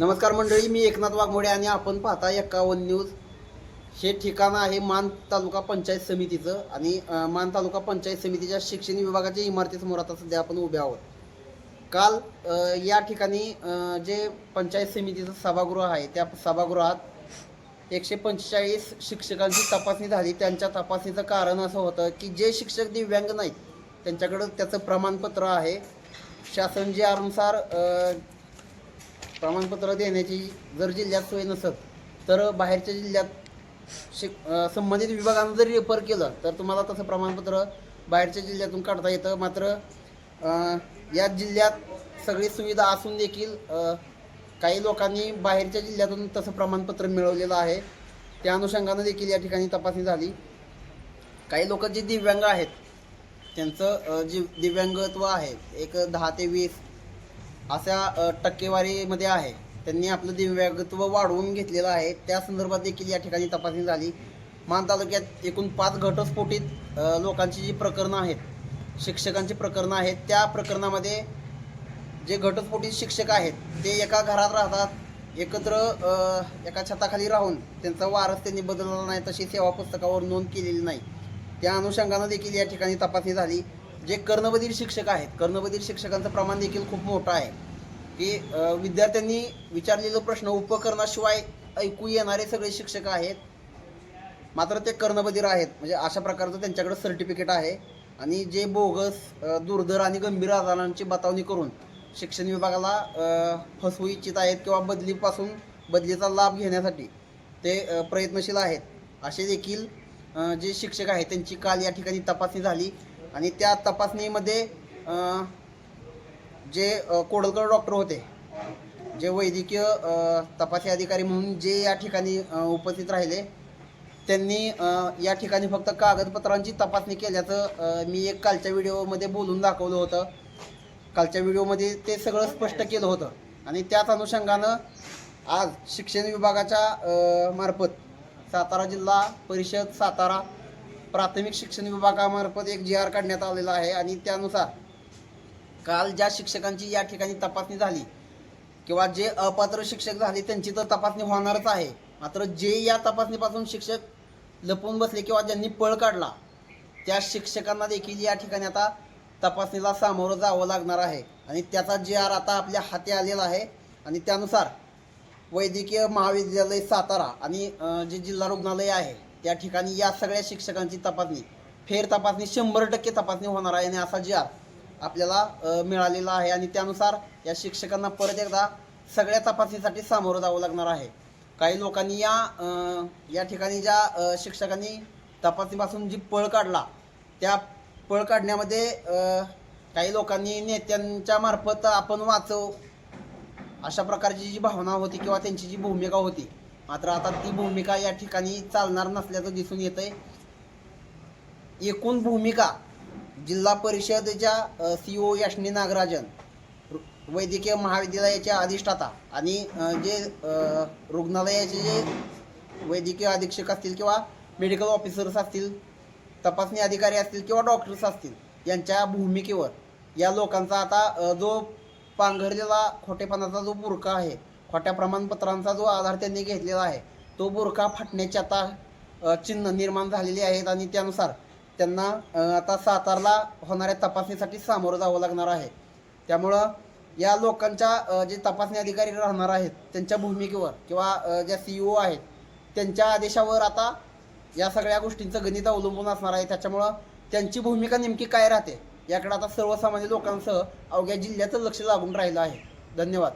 नमस्कार मंडळी मी एकनाथ वाघमोडे आणि आपण पाहता एक्कावन्न न्यूज. हे ठिकाण आहे मान तालुका पंचायत समितीचं आणि मान तालुका पंचायत समितीच्या शिक्षण विभागाच्या इमारतीसमोर आता सध्या आपण उभे आहोत. काल या ठिकाणी जे पंचायत समितीचं सभागृह आहे त्या सभागृहात एकशे पंचेचाळीस शिक्षकांची तपासणी झाली. त्यांच्या तपासणीचं कारण असं होतं की जे शिक्षक दिव्यांग नाहीत त्यांच्याकडं त्याचं प्रमाणपत्र आहे. शासन जे अनुसार प्रमाणपत्र देण्याची जर जिल्ह्यात सोय नसत तर बाहेरच्या जिल्ह्यात शिक संबंधित विभागानं जरी रेफर केलं तर तुम्हाला तसं प्रमाणपत्र बाहेरच्या जिल्ह्यातून काढता येतं. मात्र अ, या जिल्ह्यात सगळी सुविधा असून देखील अ, काही लोकांनी बाहेरच्या जिल्ह्यातून तसं प्रमाणपत्र मिळवलेलं आहे. त्या अनुषंगानं देखील या ठिकाणी तपासणी झाली. काही लोक जे दिव्यांग आहेत त्यांचं अ, जे दिव्यांगत्व आहे एक दहा ते वीस अशा टक्केवारीमध्ये आहे. त्यांनी आपलं दिव्यांगत्व वाढवून घेतलेलं आहे. त्या संदर्भात देखील या ठिकाणी तपासणी झाली. मान तालुक्यात एकूण पाच घटस्फोटीत लोकांची जी प्रकरणं आहेत शिक्षकांची प्रकरणं आहेत त्या प्रकरणामध्ये जे घटस्फोटीत शिक्षक आहेत ते एका घरात राहतात एकत्र एका छताखाली राहून त्यांचा वारस त्यांनी बदलला नाही तशी सेवा पुस्तकावर नोंद केलेली नाही. त्या अनुषंगानं देखील या ठिकाणी तपासणी झाली. जे कर्णबधीर शिक्षक आहेत कर्णबधीर शिक्षकांचं प्रमाण देखील खूप मोठं आहे. की विद्यार्थ्यांनी विचारलेला प्रश्न उपकरणाशिवाय ऐकू येणारे सगळे शिक्षक आहेत. मात्र ते कर्णबधीर आहेत. म्हणजे अशा प्रकारचं त्यांच्याकडे सर्टिफिकेट आहे. आणि जे बोगस दुर्धर आणि गंभीर आजारांची बतावणी करून शिक्षण विभागाला फसवू इच्छित आहेत किंवा बदलीपासून बदलीचा लाभ घेण्यासाठी ते प्रयत्नशील आहेत. असे देखील जे शिक्षक आहेत त्यांची काल या ठिकाणी तपासणी झाली. आणि त्या तपासणीमध्ये जे कोडलकर डॉक्टर होते जे वैद्यकीय तपासणी अधिकारी म्हणून जे या ठिकाणी उपस्थित राहिले त्यांनी या ठिकाणी फक्त कागदपत्रांची तपासणी केल्याचं मी एक कालच्या व्हिडिओमध्ये बोलून दाखवलं होतं. कालच्या व्हिडिओमध्ये ते सगळं स्पष्ट केलं होतं. आणि त्याच अनुषंगानं आज शिक्षण विभागाच्या मार्फत सातारा जिल्हा परिषद सातारा प्राथमिक शिक्षण विभागामार्फत एक जी आर काढण्यात आलेला आहे आणि त्यानुसार काल ज्या शिक्षकांची या ठिकाणी तपासणी झाली किंवा जे अपात्र शिक्षक झाले त्यांची तर तपासणी होणारच आहे. मात्र जे या तपासणीपासून शिक्षक लपून बसले किंवा ज्यांनी पळ काढला त्या शिक्षकांना देखील या ठिकाणी आता तपासणीला सामोरं जावं लागणार आहे. आणि त्याचा जे आर आता आपल्या हाती आलेला आहे. आणि त्यानुसार वैद्यकीय महाविद्यालय सातारा आणि जे जिल्हा रुग्णालय आहे त्या ठिकाणी या सगळ्या शिक्षकांची तपासणी फेर तपासणी शंभर टक्के तपासणी होणार आहे आणि असा जी आर आपल्याला मिळालेला आहे आणि त्यानुसार या शिक्षकांना परत एकदा सगळ्या तपासणीसाठी सामोरं जावं लागणार आहे. काही लोकांनी या या ठिकाणी ज्या शिक्षकांनी तपासणीपासून जी पळ काढला त्या पळ काढण्यामध्ये काही लोकांनी नेत्यांच्या मार्फत आपण वाचव अशा प्रकारची जी भावना होती किंवा त्यांची जी भूमिका होती मात्र आता ती भूमिका या ठिकाणी चालणार नसल्याचं दिसून येतंय. एकूण भूमिका जिल्हा परिषदेच्या सी ओ यशनी नागराजन वैद्यकीय महाविद्यालयाच्या अधिष्ठाता आणि जे रुग्णालयाचे जे वैद्यकीय अधीक्षक असतील किंवा मेडिकल ऑफिसर्स असतील तपासणी अधिकारी असतील किंवा डॉक्टर्स असतील यांच्या भूमिकेवर या लोकांचा आता जो पांघरलेला खोटेपणाचा जो बुरका आहे खोट्या प्रमाणपत्रांचा जो आधार त्यांनी घेतलेला आहे तो बुरखा फाटण्याची आता चिन्ह निर्माण झालेली आहेत आणि त्यानुसार त्यांना आता सातारला होणाऱ्या तपासणीसाठी सामोरं जावं लागणार आहे. त्यामुळं या लोकांच्या जे तपासणी अधिकारी राहणार आहेत त्यांच्या भूमिकेवर किंवा ज्या सी ओ आहेत त्यांच्या आदेशावर आता या सगळ्या गोष्टींचं गणित अवलंबून असणार आहे. त्याच्यामुळं त्यांची भूमिका नेमकी काय राहते याकडे आता सर्वसामान्य लोकांसह अवघ्या जिल्ह्याचं लक्ष लागून राहिलं आहे. धन्यवाद.